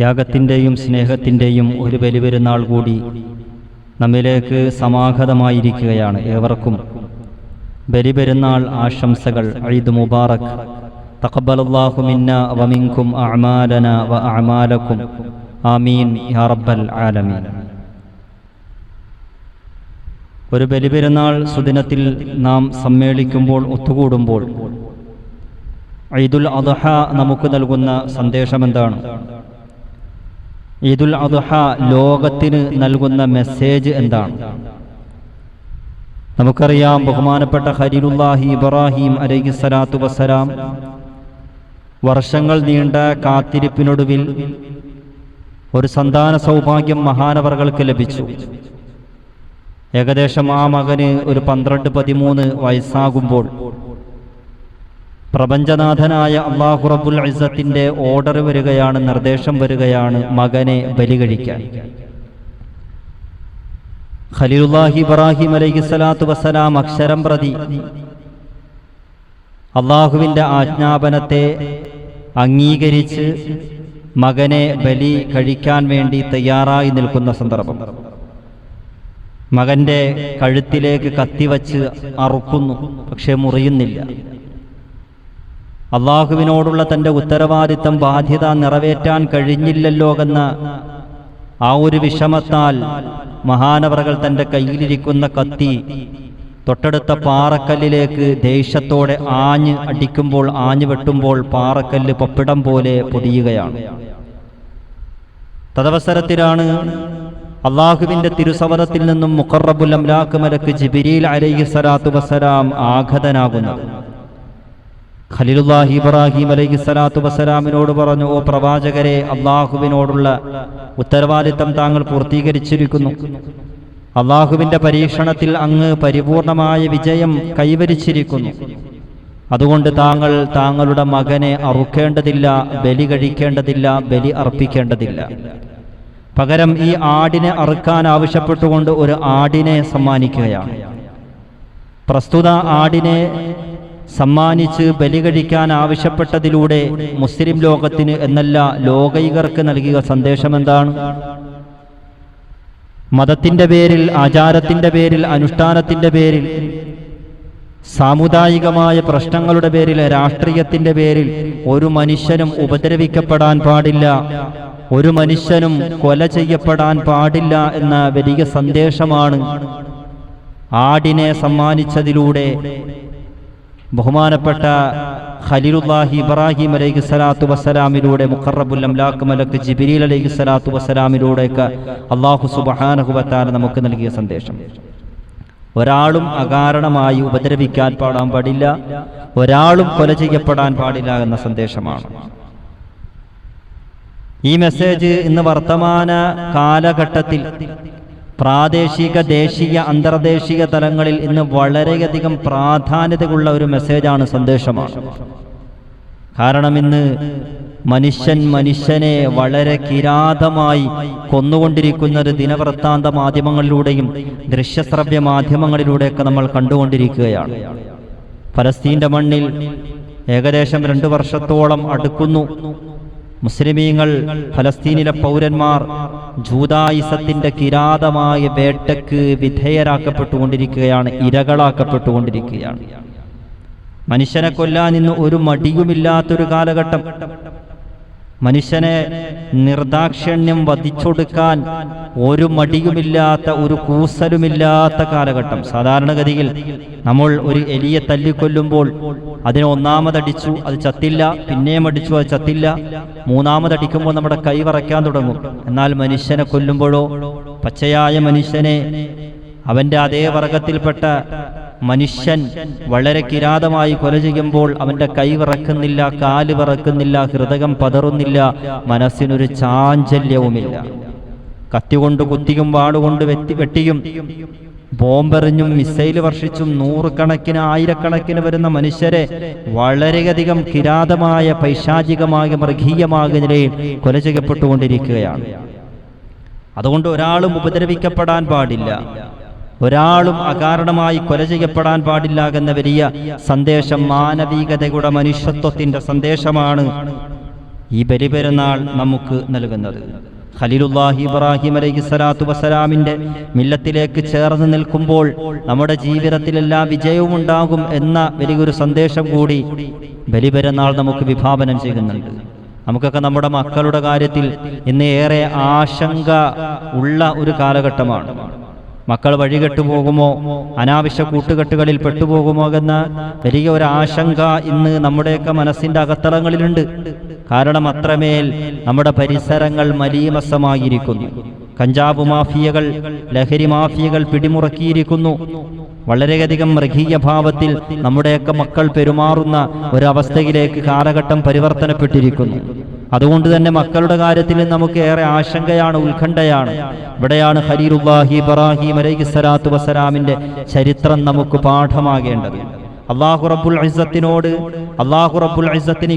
ത്യാഗത്തിന്റെയും സ്നേഹത്തിന്റെയും ഒരു ബലിപെരുന്നാൾ കൂടി നമ്മിലേക്ക് സമാഗതമായിരിക്കുകയാണ് ഏവർക്കും. ബലിപെരുന്നാൾ ആശംസകൾ. ഐദ് മുബാറക്. അഅമാലന വ ആമീൻ യാ റബ്ബൽ ആലമീൻ. ഒരു ബലിപെരുന്നാൾ സുദിനത്തിൽ നാം സമ്മേളിക്കുമ്പോൾ ഒത്തുകൂടുമ്പോൾ ഐദുൽ അദഹ നമുക്ക് നൽകുന്ന സന്ദേശം എന്താണ് ഈദുൽ അദ്ഹ ലോകത്തിന് നൽകുന്ന മെസ്സേജ് എന്താണ്? നമുക്കറിയാം ബഹുമാനപ്പെട്ട ഹരിലുല്ലാഹി ഇബ്രാഹിം അലൈഹി സ്വലാത്തു വസ്സലാം വർഷങ്ങൾ നീണ്ട കാത്തിരിപ്പിനൊടുവിൽ ഒരു സന്താന സൗഭാഗ്യം മഹാനവറുകൾക്ക് ലഭിച്ചു. ഏകദേശം ആ മകന് ഒരു പന്ത്രണ്ട് പതിമൂന്ന് വയസ്സാകുമ്പോൾ പ്രപഞ്ചനാഥനായ അള്ളാഹു റബ്ബുൽ ഇസ്സത്തിന്റെ ഓർഡർ വരികയാണ് നിർദ്ദേശം വരികയാണ് മകനെ ബലി കഴിക്കാൻ ഖലീലുല്ലാഹി ഇബ്രാഹിം അലൈഹി സ്വലാത്തു വസ്സലാം അക്ഷരം പ്രതി അള്ളാഹുവിന്റെ ആജ്ഞാപനത്തെ അംഗീകരിച്ച് മകനെ ബലി കഴിക്കാൻ വേണ്ടി തയ്യാറായി നിൽക്കുന്ന സന്ദർഭം. മകന്റെ കഴുത്തിലേക്ക് കത്തിവച്ച് അറുക്കുന്നു പക്ഷെ മുറിയുന്നില്ല. അള്ളാഹുവിനോടുള്ള തന്റെ ഉത്തരവാദിത്തം ബാധ്യത നിറവേറ്റാൻ കഴിഞ്ഞില്ലല്ലോ എന്ന ആ ഒരു വിഷമത്താൽ മഹാനവറകൾ തന്റെ കയ്യിലിരിക്കുന്ന കത്തി തൊട്ടടുത്ത പാറക്കല്ലിലേക്ക് ദേഷ്യത്തോടെ ആഞ്ഞ് അടിക്കുമ്പോൾ ആഞ്ഞു വെട്ടുമ്പോൾ പാറക്കല്ല് പപ്പിടം പോലെ പൊടിയുകയാണ് തദവസരത്തിലാണ് അള്ളാഹുവിന്റെ തിരുസവനത്തിൽ നിന്നും മുഖറബുൽ അംലാക്ക് മലക്ക് ജിബിരിൽ അലൈഹി സ്വലാത്തു വസ്സലാം ആഘതനാകുന്നത് ഖലീലുല്ലാഹി ഇബ്രാഹിം അലൈഹി സ്വലാത്തു വസ്സലാമിനോട് പറഞ്ഞു ഓ പ്രവാചകരെ അള്ളാഹുവിനോടുള്ള ഉത്തരവാദിത്തം താങ്കൾ പൂർത്തീകരിച്ചിരിക്കുന്നു. അള്ളാഹുവിന്റെ പരീക്ഷണത്തിൽ അങ്ങ് പരിപൂർണമായ വിജയം കൈവരിച്ചിരിക്കുന്നു. അതുകൊണ്ട് താങ്കൾ താങ്കളുടെ മകനെ അറുക്കേണ്ടതില്ല ബലി കഴിക്കേണ്ടതില്ല ബലി അർപ്പിക്കേണ്ടതില്ല. പകരം ഈ ആടിനെ അറുക്കാൻ ആവശ്യപ്പെട്ടുകൊണ്ട് ഒരു ആടിനെ സമ്മാനിക്കുകയാണ്. പ്രസ്തുത ആടിനെ സമ്മാനിച്ച് ബലി കഴിക്കാൻ ആവശ്യപ്പെട്ടതിലൂടെ മുസ്ലിം ലോകത്തിന് എന്നല്ല ലോകൈകർക്ക് നൽകിയ സന്ദേശം എന്താണ് മതത്തിന്റെ പേരിൽ ആചാരത്തിന്റെ പേരിൽ അനുഷ്ഠാനത്തിന്റെ പേരിൽ സാമുദായികമായ പ്രശ്നങ്ങളുടെ പേരിൽ രാഷ്ട്രീയത്തിന്റെ പേരിൽ ഒരു മനുഷ്യനും ഉപദ്രവിക്കപ്പെടാൻ പാടില്ല. ഒരു മനുഷ്യനും കൊല ചെയ്യപ്പെടാൻ പാടില്ല എന്ന വലിയ സന്ദേശമാണ് ആടിനെ സമ്മാനിച്ചതിലൂടെ ബഹുമാനപ്പെട്ട ഖലീലുല്ലാഹി ഇബ്രാഹിം അലൈഹി സ്വലാത്തു വസ്സലാമിലൂടെ മുഖറബുൽ അംലാഖ് മലക്ക് ജിബിരിൽ അലൈഹി സ്വലാത്തു വസ്സലാമിലൂടെയൊക്കെ അള്ളാഹു സുബഹാനഹുബത്താല നമുക്ക് നൽകിയ സന്ദേശം. ഒരാളും അകാരണമായി ഉപദ്രവിക്കാൻ പാടാൻ പാടില്ല ഒരാളും കൊല ചെയ്യപ്പെടാൻ പാടില്ല എന്ന സന്ദേശമാണ്. ഈ മെസ്സേജ് ഇന്ന് വർത്തമാന കാലഘട്ടത്തിൽ പ്രാദേശിക ദേശീയ അന്തർദേശീയ തലങ്ങളിൽ ഇന്ന് വളരെയധികം പ്രാധാന്യതയുള്ള ഒരു മെസ്സേജാണ് സന്ദേശമാണ്. കാരണം ഇന്ന് മനുഷ്യൻ മനുഷ്യനെ വളരെ കിരാതമായി കൊന്നുകൊണ്ടിരിക്കുന്നത് ദിനവൃത്താന്ത മാധ്യമങ്ങളിലൂടെയും ദൃശ്യശ്രവ്യ മാധ്യമങ്ങളിലൂടെയൊക്കെ നമ്മൾ കണ്ടുകൊണ്ടിരിക്കുകയാണ്. ഫലസ്തീന്റെ മണ്ണിൽ ഏകദേശം രണ്ടു വർഷത്തോളം അടുക്കുന്നു. മുസ്ലിമീങ്ങൾ ഫലസ്തീനിലെ പൗരന്മാർ ജൂതായിസത്തിന്റെ കിരാതമായ വേട്ടക്ക് വിധേയരാക്കപ്പെട്ടുകൊണ്ടിരിക്കുകയാണ് ഇരകളാക്കപ്പെട്ടുകൊണ്ടിരിക്കുകയാണ്. മനുഷ്യനെ കൊല്ലാൻ ഇന്ന് ഒരു മടിയുമില്ലാത്തൊരു കാലഘട്ടം. മനുഷ്യനെ നിർദാക്ഷിണ്യം വധിച്ചൊടുക്കാൻ ഒരു മടിയുമില്ലാത്ത ഒരു കൂസലുമില്ലാത്ത കാലഘട്ടം. സാധാരണഗതിയിൽ നമ്മൾ ഒരു എലിയെ തല്ലിക്കൊല്ലുമ്പോൾ അതിനെ ഒന്നാമതടിച്ചു അത് ചത്തില്ല പിന്നെയും അടിച്ചു അത് ചത്തില്ല മൂന്നാമതടിക്കുമ്പോൾ നമ്മുടെ കൈ വറയ്ക്കാൻ തുടങ്ങും. എന്നാൽ മനുഷ്യനെ കൊല്ലുമ്പോഴോ പച്ചയായ മനുഷ്യനെ അവന്റെ അതേ വർഗത്തിൽപ്പെട്ട മനുഷ്യൻ വളരെ കിരാതമായി കൊല ചെയ്യുമ്പോൾ അവന്റെ കൈ വിറക്കുന്നില്ല കാൽ വിറക്കുന്നില്ല ഹൃദയം പതറുന്നില്ല മനസ്സിനൊരു ചാഞ്ചല്യവുമില്ല. കത്തികൊണ്ട് കുത്തിയും വാടുകൊണ്ട് വെത്തി വെട്ടിയും ബോംബെറിഞ്ഞും മിസൈൽ വർഷിച്ചും നൂറുകണക്കിന് ആയിരക്കണക്കിന് വരുന്ന മനുഷ്യരെ വളരെയധികം കിരാതമായ പൈശാചികമായ മൃഗീയമായ നിലയിൽ കൊല ചെയ്യപ്പെട്ടുകൊണ്ടിരിക്കുകയാണ്. അതുകൊണ്ട് ഒരാളും ഉപദ്രവിക്കപ്പെടാൻ പാടില്ല. ഒരാളും അകാരണമായി കൊല ചെയ്യപ്പെടാൻ പാടില്ല എന്ന വലിയ സന്ദേശം മാനവികതയുടെ മനുഷ്യത്വത്തിന്റെ സന്ദേശമാണ് ഈ ബലിപെരുന്നാൾ നമുക്ക് നൽകുന്നത്. ഖലീലുല്ലാഹി ഇബ്രാഹിം അലൈഹി സ്വലാത്തു വസ്സലാമിന്റെ മില്ലത്തിലേക്ക് ചേർന്ന് നിൽക്കുമ്പോൾ നമ്മുടെ ജീവിതത്തിലെല്ലാ വിജയവും ഉണ്ടാകും എന്ന വലിയൊരു സന്ദേശം കൂടി ബലിപെരുന്നാൾ നമുക്ക് വിഭാവനം ചെയ്യുന്നുണ്ട്. നമുക്കൊക്കെ നമ്മുടെ മക്കളുടെ കാര്യത്തിൽ ഇന്ന് ഏറെ ആശങ്ക ഉള്ള ഒരു കാലഘട്ടമാണ്. മക്കൾ വഴികെട്ടു പോകുമോ? അനാവശ്യ കൂട്ടുകെട്ടുകളിൽ പെട്ടുപോകുമോ എന്ന വലിയ ഒരു ആശങ്ക ഇന്ന് നമ്മുടെയൊക്കെ മനസ്സിന്റെ അകത്തളങ്ങളിലുണ്ട്. കാരണം അത്രമേൽ നമ്മുടെ പരിസരങ്ങൾ മലീമസമായിരിക്കുന്നു. കഞ്ചാബ് മാഫിയകൾ ലഹരി മാഫിയകൾ പിടിമുറക്കിയിരിക്കുന്നു. വളരെയധികം മൃഗീയ ഭാവത്തിൽ നമ്മുടെയൊക്കെ മക്കൾ പെരുമാറുന്ന ഒരവസ്ഥയിലേക്ക് കാലഘട്ടം പരിവർത്തനപ്പെട്ടിരിക്കുന്നു. അതുകൊണ്ട് തന്നെ മക്കളുടെ കാര്യത്തിൽ നമുക്ക് ഏറെ ആശങ്കയാണ് ഉത്കണ്ഠയാണ്. ഇവിടെയാണ് ഖലീലുല്ലാഹി ഇബ്രാഹിം അലൈഹി സ്വലാത്തു വസ്സലാമിന്റെ ചരിത്രം നമുക്ക് പാഠമാകേണ്ടത്. അള്ളാഹു റബ്ബുൽ ഇസ്സത്തിനോട് അള്ളാഹു റബ്ബുൽ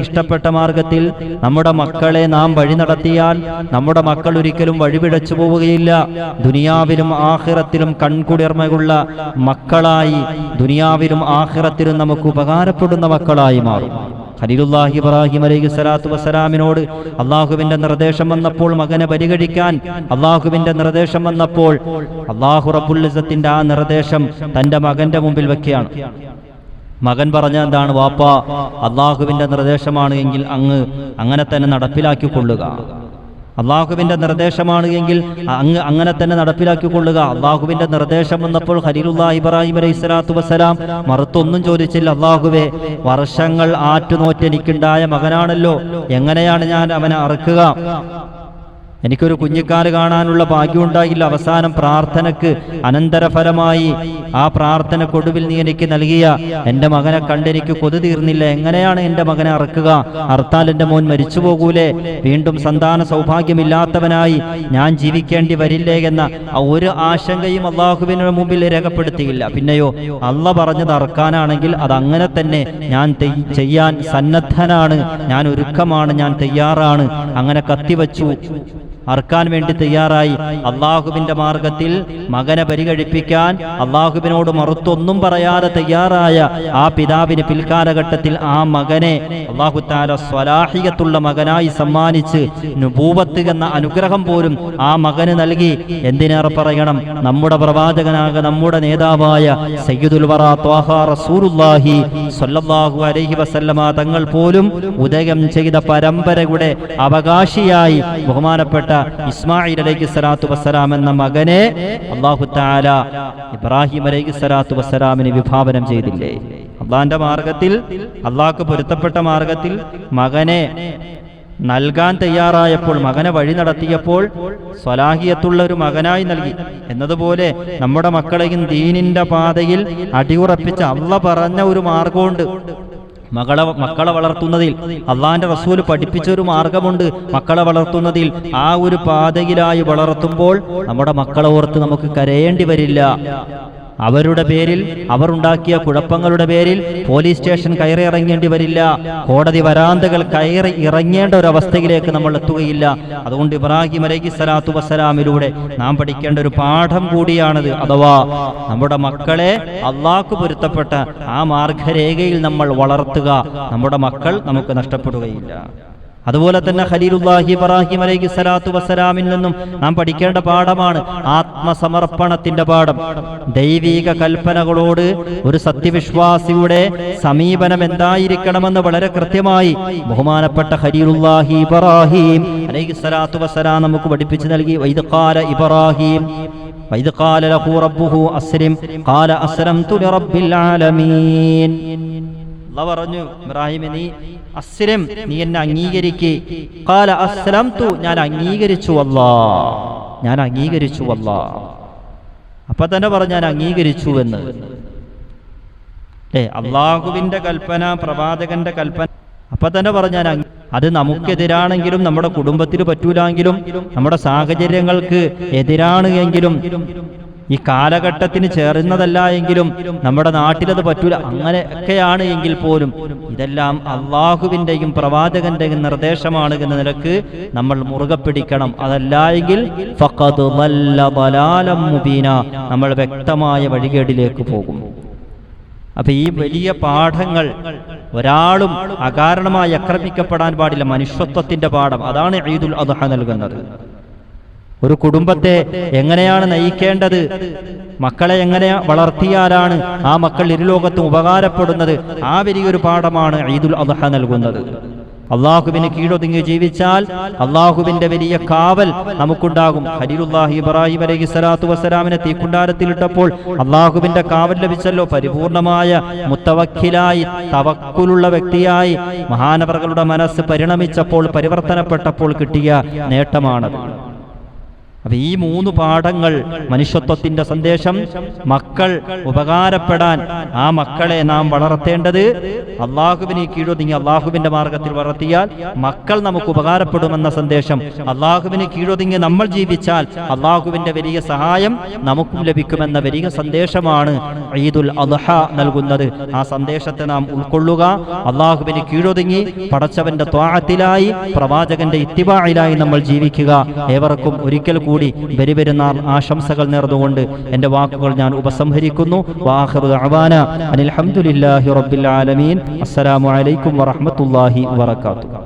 ഇഷ്ടപ്പെട്ട മാർഗത്തിൽ നമ്മുടെ മക്കളെ നാം വഴി നടത്തിയാൽ നമ്മുടെ മക്കൾ ഒരിക്കലും വഴിപിഴച്ചു പോവുകയില്ല. ദുനിയാവിലും ആഹിറത്തിലും കൺകുളിർമയുള്ള മക്കളായി ദുനിയാവിലും ആഹിറത്തിലും നമുക്ക് ഉപകാരപ്പെടുന്ന മക്കളായി മാറും. ഖലീലുല്ലാഹി ഇബ്രാഹിം അലൈഹി സ്വലാത്തു വസ്സലാമിനോട് അള്ളാഹുവിന്റെ നിർദ്ദേശം വന്നപ്പോൾ മകനെ പരിഗണിക്കാൻ അള്ളാഹുവിന്റെ നിർദ്ദേശം വന്നപ്പോൾ അള്ളാഹു റബ്ബുൽ ഇസ്സത്തിന്റെ ആ നിർദ്ദേശം തന്റെ മകന്റെ മുമ്പിൽ വെക്കുകയാണ്. മകൻ പറഞ്ഞ എന്താണ് വാപ്പ അള്ളാഹുവിന്റെ നിർദ്ദേശമാണ് എങ്കിൽ അങ്ങ് അങ്ങനെ തന്നെ നടപ്പിലാക്കിക്കൊള്ളുക അള്ളാഹുവിന്റെ നിർദ്ദേശമാണ് എങ്കിൽ അങ്ങ് അങ്ങനെ തന്നെ നടപ്പിലാക്കിക്കൊള്ളുക. അള്ളാഹുവിന്റെ നിർദ്ദേശം വന്നപ്പോൾ ഖലീലുല്ലാ ഇബ്രാഹിം അലൈഹി സ്വലാത്തു വസ്സലാം മറുത്തൊന്നും ചോദിച്ചില്ല അള്ളാഹുവെ വർഷങ്ങൾ ആറ്റുനോറ്റെനിക്കുണ്ടായ മകനാണല്ലോ. എങ്ങനെയാണ് ഞാൻ അവനെ അറക്കുക? എനിക്കൊരു കുഞ്ഞിക്കാൽ കാണാനുള്ള ഭാഗ്യം ഉണ്ടായില്ല അവസാനം പ്രാർത്ഥനക്ക് അനന്തരഫലമായി ആ പ്രാർത്ഥനക്കൊടുവിൽ നീ എനിക്ക് നൽകിയ എന്റെ മകനെ കണ്ടെനിക്ക് കൊതു തീർന്നില്ല. എങ്ങനെയാണ് എന്റെ മകനെ അറക്കുക? അർത്താൽ എന്റെ മോൻ മരിച്ചു പോകൂലേ? വീണ്ടും സന്താന സൗഭാഗ്യമില്ലാത്തവനായി ഞാൻ ജീവിക്കേണ്ടി വരില്ലേ എന്ന ഒരു ആശങ്കയും അള്ളാഹുവിന് മുമ്പിൽ രേഖപ്പെടുത്തിയില്ല. പിന്നെയോ അള്ള പറഞ്ഞത് അറക്കാനാണെങ്കിൽ അത് അങ്ങനെ തന്നെ ഞാൻ ചെയ്യാൻ സന്നദ്ധനാണ്. ഞാൻ ഒരുക്കമാണ് ഞാൻ തയ്യാറാണ്. അങ്ങനെ കത്തിവച്ചു. അർക്കാൻ വേണ്ടി തയ്യാറായി. അള്ളാഹുവിന്റെ മാർഗത്തിൽ മകനെ പരിഗണിപ്പിക്കാൻ അള്ളാഹുവിനോട് മറുത്തൊന്നും പറയാതെ തയ്യാറായ ആ പിതാവിന് പിൽക്കാലഘട്ടത്തിൽ ആ മകനെ അള്ളാഹുത്താല സ്വലാഹിയത്തുള്ള മകനായി സമ്മാനിച്ച് നുപൂവത്ത് എന്ന അനുഗ്രഹം പോലും ആ മകന് നൽകി. എന്തിനേറെ പറയണം? നമ്മുടെ പ്രവാചകനാക നമ്മുടെ നേതാവായ സയ്യിദുൽ റസൂലുള്ളാഹി സ്വല്ലല്ലാഹു അലൈഹി വസല്ലമ തങ്ങൾ പോലും ഉദയം ചെയ്ത പരമ്പരയുടെ അവകാശിയായി ബഹുമാനപ്പെട്ട ഇസ്മായിൽ അലൈഹി സ്വലാത്തു വസ്സലാം എന്ന മകനെ അള്ളാഹു താല ഇബ്രാഹിം അലൈഹി സ്വലാത്തു വസ്സലാമിന് വിഭാവനം ചെയ്തില്ലേ? അള്ളാന്റെ മാർഗത്തിൽ അള്ളാഹ്ക്ക് പൊരുത്തപ്പെട്ട മാർഗത്തിൽ മകനെ നൽകാൻ തയ്യാറായപ്പോൾ മകനെ വഴി നടത്തിയപ്പോൾ സ്വലാഹിയത്തുള്ള ഒരു മകനായി നൽകി. എന്നതുപോലെ നമ്മുടെ മക്കളെയും ദീനിന്റെ പാതയിൽ അടിയുറപ്പിച്ച അള്ള പറഞ്ഞ ഒരു മാർഗമുണ്ട്. മകളെ മക്കളെ വളർത്തുന്നതിൽ അള്ളാന്റെ പഠിപ്പിച്ച ഒരു മാർഗമുണ്ട്. മക്കളെ വളർത്തുന്നതിൽ ആ ഒരു പാതയിലായി വളർത്തുമ്പോൾ നമ്മുടെ മക്കളെ ഓർത്ത് നമുക്ക് കരയേണ്ടി വരില്ല. അവരുടെ പേരിൽ അവർ ഉണ്ടാക്കിയ കുഴപ്പങ്ങളുടെ പേരിൽ പോലീസ് സ്റ്റേഷൻ കയറി ഇറങ്ങേണ്ടി വരില്ല. കോടതി വരാന്തകൾ കയറി ഇറങ്ങേണ്ട ഒരു അവസ്ഥയിലേക്ക് നമ്മൾ എത്തുകയില്ല. അതുകൊണ്ട് ഇബ്രാഹിം അലൈഹി സ്വലാത്തു വസ്സലാമിലൂടെ നാം പഠിക്കേണ്ട ഒരു പാഠം കൂടിയാണത്. അഥവാ നമ്മുടെ മക്കളെ അള്ളാഹ്ക്ക് പൊരുത്തപ്പെട്ട ആ മാർഗരേഖയിൽ നമ്മൾ വളർത്തുക. നമ്മുടെ മക്കൾ നമുക്ക് നഷ്ടപ്പെടുകയില്ല. അതുപോലെ തന്നെ ഖലീലുല്ലാഹി ഇബ്രാഹിം അലൈഹി സ്വലാത്തു വസ്സലാമിൽ നിന്നും നാം പഠിക്കേണ്ട പാഠമാണ് ആത്മസമർപ്പണത്തിന്റെ പാഠം ദൈവീക കൽപ്പനകളോട് ഒരു സത്യവിശ്വാസിയുടെ സമീപനം എന്തായിരിക്കണമെന്ന് വളരെ കൃത്യമായി ബഹുമാനപ്പെട്ട ഖലീലുല്ലാഹി ഇബ്രാഹിം അലൈഹി സ്വലാത്തു വസ്സലാം നമുക്ക് പഠിപ്പിച്ചു നൽകി വൈദ്കാല ഇബ്രാഹിം وإذ قال له ربه أسلم قال أسلمت لرب العالمين അള്ളാഹ് പറഞ്ഞു ഇബ്രാഹിം നീ അസ്ലം നീ എന്നെ അംഗീകരിക്കേ. കാല അസ്ലം തു ഞാൻ അംഗീകരിച്ചു അല്ലാ ഞാൻ അംഗീകരിച്ചു അല്ലാ അപ്പൊ തന്നെ പറഞ്ഞു ഞാൻ അംഗീകരിച്ചു എന്ന്. ഏ അള്ളാഹുവിന്റെ കൽപ്പന പ്രവാചകന്റെ കൽപ്പന. അപ്പൊ തന്നെ പറഞ്ഞു ഞാൻ അത് നമുക്കെതിരാണെങ്കിലും നമ്മുടെ കുടുംബത്തിന് പറ്റൂലെങ്കിലും നമ്മുടെ സാഹചര്യങ്ങൾക്ക് എതിരാണ് എങ്കിലും ഈ കാലഘട്ടത്തിന് ചേർന്നതല്ല എങ്കിലും നമ്മുടെ നാട്ടിലത് പറ്റൂല. അങ്ങനെയൊക്കെയാണ് എങ്കിൽ പോലും ഇതെല്ലാം അള്ളാഹുവിന്റെയും പ്രവാചകന്റെയും നിർദ്ദേശമാണ് എന്ന നിലയ്ക്ക് നമ്മൾ മുറുകെ പിടിക്കണം. അതല്ല എങ്കിൽ നമ്മൾ വ്യക്തമായ വഴികേടിലേക്ക് പോകും. അപ്പൊ ഈ വലിയ പാഠങ്ങൾ ഒരാളും അകാരണമായി ആക്രമിക്കപ്പെടാൻ പാടില്ല. മനുഷ്യത്വത്തിന്റെ പാഠം. അതാണ് ഈദുൽ അദ്ഹ നൽകുന്നത്. ഒരു കുടുംബത്തെ എങ്ങനെയാണ് നയിക്കേണ്ടത്? മക്കളെ എങ്ങനെ വളർത്തിയാലാണ് ആ മക്കൾ ഇരുലോകത്തും ഉപകാരപ്പെടുന്നത്? ആ വലിയൊരു പാഠമാണ് ഈദുൽ അദ്ഹ നൽകുന്നത്. അള്ളാഹുവിന് കീഴൊതുങ്ങി ജീവിച്ചാൽ അള്ളാഹുവിന്റെ വലിയ കാവൽ നമുക്കുണ്ടാകും. ഹരീലുല്ലാഹി ഇബ്രാഹിം അലൈഹി സ്വലാത്തു വസ്സലാമിനെ തീക്കുണ്ടാരത്തിലിട്ടപ്പോൾ അള്ളാഹുവിന്റെ കാവൽ ലഭിച്ചല്ലോ. പരിപൂർണമായ മുത്തവക്കിലായി തവക്കുലുള്ള വ്യക്തിയായി മഹാനവറുകളുടെ മനസ്സ് പരിണമിച്ചപ്പോൾ പരിവർത്തനപ്പെട്ടപ്പോൾ കിട്ടിയ നേട്ടമാണത്. അപ്പൊ ഈ മൂന്ന് പാഠങ്ങൾ മനുഷ്യത്വത്തിന്റെ സന്ദേശം മക്കൾ ഉപകാരപ്പെടാൻ ആ മക്കളെ നാം വളർത്തേണ്ടത് അള്ളാഹുവിനെ കീഴൊതുങ്ങി അള്ളാഹുവിന്റെ മാർഗത്തിൽ വളർത്തിയാൽ മക്കൾ നമുക്ക് ഉപകാരപ്പെടുമെന്ന സന്ദേശം. അള്ളാഹുവിനെ കീഴൊതുങ്ങി നമ്മൾ ജീവിച്ചാൽ അള്ളാഹുവിന്റെ വലിയ സഹായം നമുക്കും ലഭിക്കുമെന്ന വലിയ സന്ദേശമാണ് ഈദുൽ അദ്ഹ നൽകുന്നത്. ആ സന്ദേശത്തെ നാം ഉൾക്കൊള്ളുക. അള്ളാഹുവിന് കീഴൊതുങ്ങി പടച്ചവന്റെ ത്വാഹത്തിലായി പ്രവാചകന്റെ ഇത്തിബായിലായി നമ്മൾ ജീവിക്കുക. ഏവർക്കും ഒരിക്കൽ കൂടി ബലിപെരുന്നാൾ ആശംസകൾ നേർന്നുകൊണ്ട് എന്റെ വാക്കുകൾ ഞാൻ ഉപസംഹരിക്കുന്നു. വാഹിറു അവാന അനിൽ റബ്ബിൽ ആലമീൻ. അസ്സലാമു അലൈക്കും വറഹ്മത്തുള്ളാഹി വബറകാതുഹു.